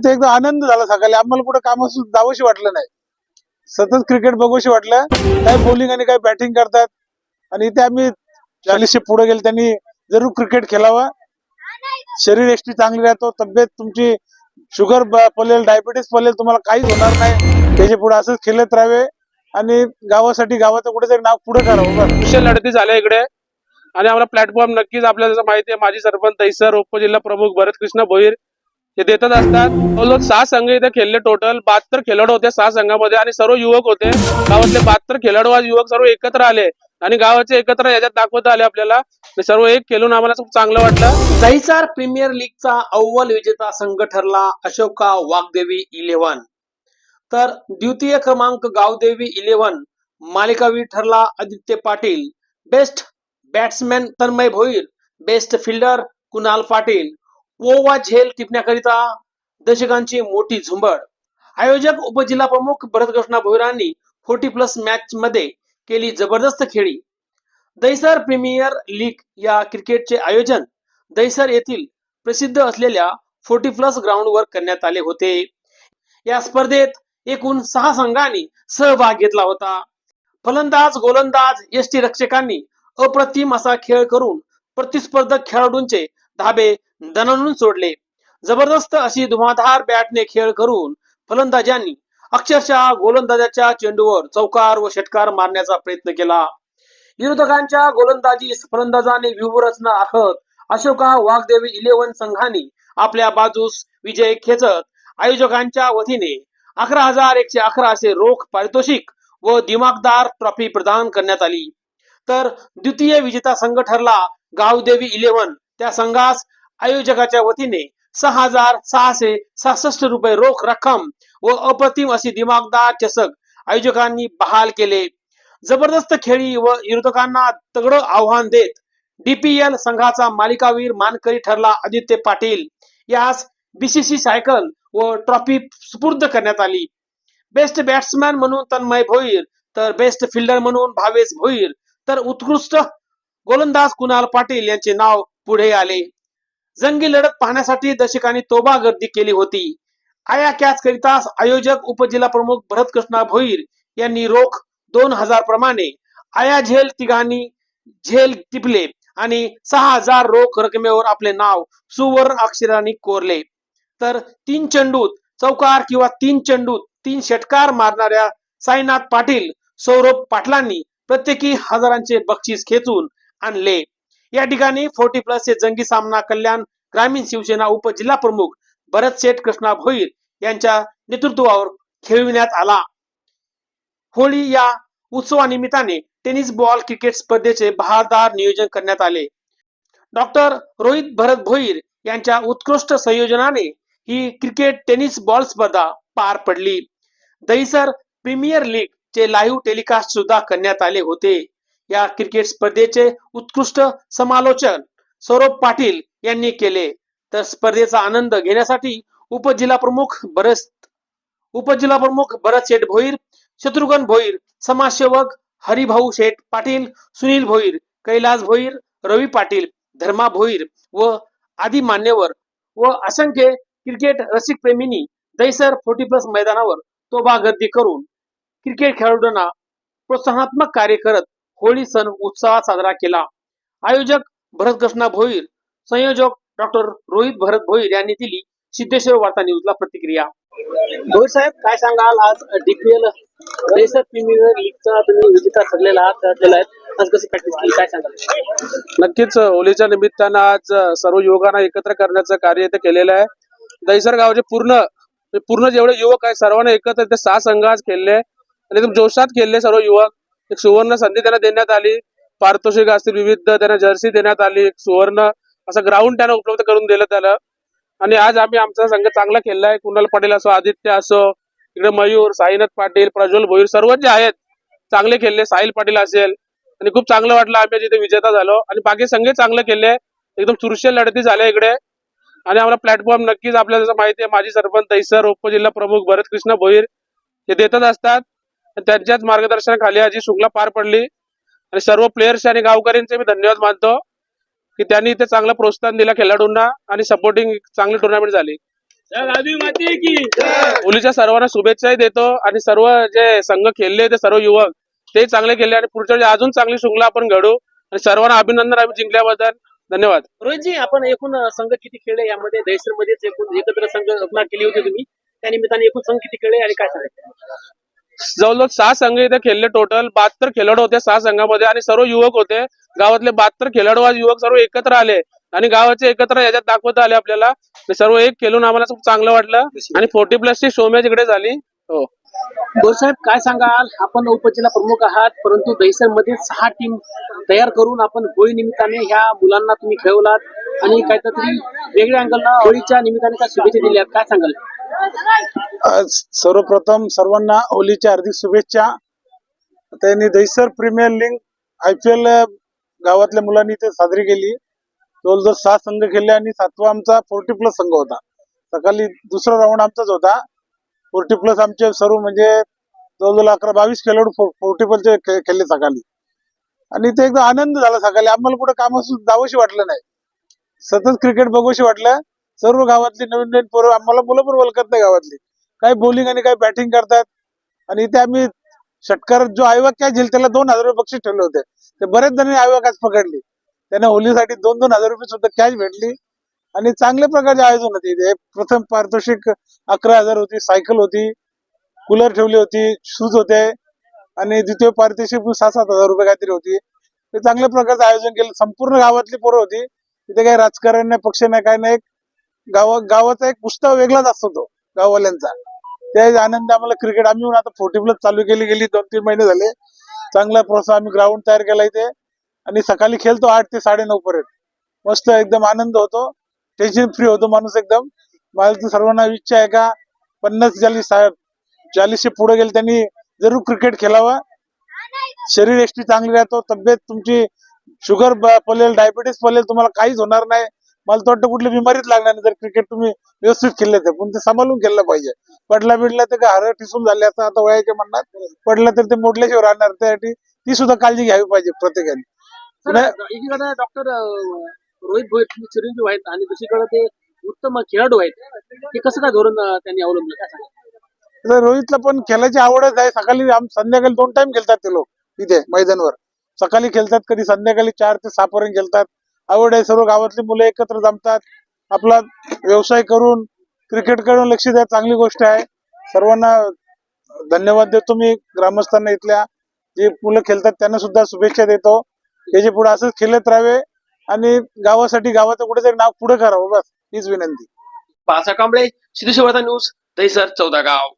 तिथे एकदा एकदम आनंद झाला सकाळी. आम्हाला कुठं काम जावंशी वाटलं नाही. सतत क्रिकेट बघूशी वाटलं. काय बॉलिंग आणि काय बॅटिंग करतात. आणि इथे आम्ही चाळीसशे पुढे गेले. त्यांनी जरूर क्रिकेट खेळावं. शरीर एष्टी चांगली राहतो. तब्येत तुमची शुगर पलेल डायबिटीस पलेल तुम्हाला काहीच होणार नाही. त्याच्या पुढे असंच खेळत राहावे. आणि गावासाठी गावाचं कुठेतरी नाव पुढे करावं बस. विशेष लढती झाल्या इकडे. आणि आम्हाला प्लॅटफॉर्म नक्कीच आपल्याला माहिती आहे माजी सरपंच तैसर उपजिल्हा प्रमुख भरत कृष्ण भोईर ते देतच असतात. सहा संघ इथे खेळले टोटल बहात्तर खेळाडू होते सहा संघामध्ये आणि सर्व युवक होते. गावातले बहात्तर खेळाडू आज युवक सर्व एकत्र आले. आणि गावाचे एकत्र याच्यात दाखवता आले आपल्याला. सर्व एक खेळून आम्हाला खूप चांगलं वाटलं. जैसार प्रीमियर लीगचा अव्वल विजेता संघ ठरला अशोका वाघदेवी इलेव्हन. तर द्वितीय क्रमांक गावदेवी इलेव्हन मालिकावीर ठरला Aditya Patil. Best batsman Tanmay Bhoir best fielder Kunal Patil. ओवा झेल टिपण्याकरिता दर्शकांची मोठी झुंबड. आयोजक उपजिल्हा प्रमुख भरतकृष्णा भोईरांनी फोर्टी प्लस मॅच मध्ये केली जबरदस्त खेळी. दैसर प्रीमियर लीग या क्रिकेटचे आयोजन दैसर येथील प्रसिद्ध असलेल्या फोर्टी प्लस ग्राउंडवर करण्यात आले होते. या स्पर्धेत एकूण सहा संघांनी सहभाग घेतला होता. फलंदाज गोलंदाज यष्टी रक्षकांनी अप्रतिम असा खेळ करून प्रतिस्पर्धक खेळाडूंचे धाबे दणानून सोडले. जबरदस्त अशी धुमाधार बॅटने खेळ करून फलंदाजांनी अक्षरशः गोलंदाजाच्या चेंडूवर चौकार व षटकार मारण्याचा प्रयत्न केला. विरोधकांच्या गोलंदाजी फलंदाजाने व्यूहरचना आखत अशोका वाघदेवी इलेव्हन संघाने आपल्या बाजूस विजय खेचत आयोजकांच्या वतीने अकरा हजार एकशे अकरा असे रोख पारितोषिक व दिमागदार ट्रॉफी प्रदान करण्यात आली. तर द्वितीय विजेता संघ ठरला गावदेवी इलेव्हन. त्या संघास आयोजकाच्या वतीने सहा हजार सहाशे सहासष्ट रुपये रोख रक्कम व अप्रतिम अशी दिमागदार चषक आयोजकांनी बहाल केले. जबरदस्त खेळी व विरोधकांना तगड आव्हान देत डीपीएल संघाचा मालिकावीर मानकरी ठरला आदित्य पाटील. यास बीसीसी सायकल व ट्रॉफी सुपूर्द करण्यात आली. बेस्ट बॅट्समॅन म्हणून तन्मय भोईर तर बेस्ट फिल्डर म्हणून भावेश भोईर तर उत्कृष्ट गोलंदाज कुणाल पाटील यांचे नाव पुढे आले. जंगी लढत पाहण्यासाठी दशकांनी तोबा गर्दी केली होती. आया कॅच करिता आयोजक उपजिल्हा प्रमुख भरत कृष्णा भोईर यांनी रोख दोन हजार प्रमाणे आया झेल तिघांनी झेल टिपले आणि सहा हजार रोख रकमेवर आपले नाव सुवर्ण अक्षरांनी कोरले. तर तीन चेंडूत चौकार किंवा तीन चेंडूत तीन षटकार मारणाऱ्या साईनाथ पाटील सौरभ पाटलांनी प्रत्येकी हजारांचे बक्षीस खेचून आणले. या ठिकाणी फोर्टी प्लस चे जंगी सामना कल्याण ग्रामीण शिवसेना उपजिल्हा प्रमुख भरत शेठ कृष्णा भोईर यांच्या नेतृत्वावर खेळविण्यात आला. होळी या उत्सवानिमित्ताने टेनिस बॉल क्रिकेट स्पर्धेचे बहारदार नियोजन करण्यात आले. डॉक्टर रोहित भरत भोईर यांच्या उत्कृष्ट संयोजनाने ही क्रिकेट टेनिस बॉल स्पर्धा पार पडली. दहिसर प्रीमियर लीग चे लाईव्ह टेलिकास्ट सुद्धा करण्यात आले होते. या क्रिकेट स्पर्धेचे उत्कृष्ट समालोचन सौरभ पाटील यांनी केले. तर स्पर्धेचा आनंद घेण्यासाठी उपजिल्हा प्रमुख भरत उपजिल्हा प्रमुख भरत शेठ भोईर शत्रुघ्न भोईर समाजसेवक हरिभाऊ शेठ पाटील सुनील भोईर कैलास भोईर रवी पाटील धर्मा भोईर व आदी मान्यवर व असंख्य क्रिकेट रसिक प्रेमींनी दैसर फोर्टी प्लस मैदानावर तोबा गर्दी करून क्रिकेट खेळाडूंना प्रोत्साहनात्मक कार्य करत होळी सण उत्साहात साजरा केला. आयोजक भरत कृष्णा भोईर संयोजक डॉक्टर रोहित भरत भोईर यांनी दिली सिद्धेश्वर वार्ता न्यूजला प्रतिक्रिया. भोईर साहेब काय सांगाल? आज डीपीएल प्रीमियर लीगचा तुम्ही विजेता ठरलेला आहात ठरलेला आहे. आज कशी प्रॅक्टिस केली? काय सांगाल? नक्कीच होळीच्या निमित्तानं आज सर्व युवकांना एकत्र करण्याचं कार्य इथे केलेलं आहे. दैसर गावचे पूर्ण पूर्ण जेवढे युवक आहेत सर्वांना एकत्र ते सहा संघ आज खेळले. आणि एकदम जोशात खेळले सर्व युवक. एक सुवर्ण संधी त्यांना देण्यात आली. पारितोषिक असतील विविध त्यांना जर्सी देण्यात आली एक सुवर्ण असं ग्राउंड त्यांना उपलब्ध करून दिलं त्याला. आणि आज आम्ही आमचा संघ चांगला खेळलाय कुणाल पाटील असो आदित्य असो इकडे मयूर साईनाथ पाटील प्रज्वल भोईर सर्व जे आहेत चांगले खेळले. साहिल पाटील असेल. आणि खूप चांगलं वाटलं आम्ही जिथे विजेता झालो. आणि बाकी संघ चांगले खेळले. एकदम चुरशील लढती झाल्या इकडे. आणि आम्हाला प्लॅटफॉर्म नक्कीच आपल्याला जसं माहिती आहे माजी सरपंच तैसर उपजिल्हा प्रमुख भरत कृष्ण भोईर हे देतच असतात. त्यांच्याच मार्गदर्शनाखाली आज ही शुक्ला पार पडली. आणि सर्व प्लेयर्स आणि गावकऱ्यांचे मी धन्यवाद मानतो की त्यांनी इथे चांगलं प्रोत्साहन दिलं खेळाडूंना आणि सपोर्टिंग चांगली टुर्नामेंट झाली. मुलीच्या सर्वांना शुभेच्छाही देतो आणि सर्व जे संघ खेळले ते सर्व युवक ते चांगले खेळले आणि पुढच्या वेळी अजून चांगली शृंखला आपण घडू आणि सर्वांना अभिनंदन आम्ही जिंकल्याबद्दल. धन्यवाद. रोहितजी आपण एकूण संघ किती खेळले यामध्ये? दहिसर मध्येच एकूण एकत्र संघ रचना केली होती तुम्ही. त्या निमित्ताने एकूण संघ किती खेळले आणि काय सांगायचं? जवळजवळ सहा संघ इथे खेळले टोटल बहात्तर खेळाडू होते सहा संघामध्ये आणि सर्व युवक होते. गावातले बहात्तर खेळाडू आज युवक सर्व एकत्र आले. आणि गावाचे एकत्र याच्यात दाखवता आले आपल्याला. सर्व एक खेळून आम्हाला खूप चांगलं वाटलं. आणि फोर्टी प्लस ची शो मॅच इकडे झाली. हो. साहेब काय सांगाल? आपण उपजिल्हा प्रमुख आहात परंतु दहिसरमध्ये सहा टीम तयार करून आपण होळी निमित्ताने ह्या मुलांना तुम्ही खेळवलात आणि काहीतरी वेगळ्या अँगलला होळीच्या निमित्ताने काय शुभेच्छा दिल्यात? काय सांगाल? सर्वप्रथम सर्वांना होलीच्या हार्दिक शुभेच्छा. त्यांनी Dahisar premier league I P L गावातल्या मुलांनी इथे साजरी केली. जवळजवळ सहा संघ खेळले आणि सातवा आमचा फोर्टी प्लस संघ होता. सकाळी दुसरा राऊंड आमचाच होता. फोर्टी प्लस आमचे सर्व म्हणजे जवळजवळ अकरा बावीस खेळाडू फोर्टी प्लसचे खेळले सकाळी. आणि ते एकदम आनंद झाला सकाळी. आम्हाला कुठं कामास जावंशी वाटलं नाही. सतत क्रिकेट बघूशी वाटलं. सर्व गावातली नवीन नवीन पोरं आम्हाला मुलं पण ओळखत नाही गावातली. काही बॉलिंग आणि काही बॅटिंग करतात. आणि इथे आम्ही षटकार जो आयोग काय झेल त्याला दोन हजार रुपये बक्षीस ठेवले होते. ते बरेच जणांनी आयोगाच आज पकडली. त्यांना होलीसाठी दोन दोन हजार रुपये सुद्धा कॅश भेटली. आणि चांगल्या प्रकारचे आयोजन होते इथे. प्रथम पारितोषिक अकरा हजार होती सायकल होती कूलर ठेवली होती शूज होते. आणि द्वितीय पारितोषिक सहा सात हजार रुपये काहीतरी होती. ते चांगल्या प्रकारचं आयोजन केलं. संपूर्ण गावातली पोरं होती. तिथे काही राजकारण नाही पक्ष नाही काय नाही. गावा गावाचा एक उत्साह वेगळाच असतो तो गाववाल्यांचा. त्या आनंद आम्हाला क्रिकेट आम्ही आता फोर्टी प्लस चालू केली गेली दोन तीन महिने झाले. चांगला प्रोत्साह आम्ही ग्राउंड तयार केला इथे. आणि सकाळी खेळतो आठ ते साडे नऊ पर्यंत. मस्त एकदम आनंद होतो. टेन्शन फ्री होतो माणूस एकदम. मला सर्वांना इच्छा आहे का पन्नास चाळीस चाळीसशे पुढे गेले त्यांनी जरूर क्रिकेट खेळावं. शरीर एष्टी चांगली राहतो. तब्येत तुमची शुगर पलेल डायबिटीस पलेल तुम्हाला काहीच होणार नाही. मला तर वाटतं कुठली बिमारीच लागणार नाही जर क्रिकेट तुम्ही व्यवस्थित खेळले तर. पण ते सांभाळून खेळलं पाहिजे. पडला बिडला तर हरं ठिसून झाले असं आता वयाच्या म्हणणार. पडलं तर ते मोडल्याशिवाय राहणार. त्यासाठी ती सुद्धा काळजी घ्यावी पाहिजे प्रत्येकाने. डॉक्टर रोहित भोईर चिरंजीव आहेत आणि दुसरीकडे ते उत्तम खेळाडू आहेत. ते कसं काय धोरण त्यांनी अवलंबलं? रोहितला पण खेळायची आवडच आहे. सकाळी आम- संध्याकाळी दोन टाइम खेळतात ते लोक इथे मैदानवर. सकाळी खेळतात कधी संध्याकाळी चार ते सहा पर्यंत खेळतात. आवड आहे सर्व गावातली मुलं एकत्र जमतात. आपला व्यवसाय करून क्रिकेटकडून लक्ष द्या चांगली गोष्ट आहे. सर्वांना धन्यवाद देतो मी ग्रामस्थांना इथल्या. जे मुलं खेळतात त्यांना सुद्धा शुभेच्छा देतो. हे जे पुढे असंच खेळत राहावे आणि गावासाठी गावाचं कुठेतरी नाव पुढे करावं बस. हीच विनंती. पासा कांबळे सिद्धेश्वर न्यूज दहिसर चौदा गाव.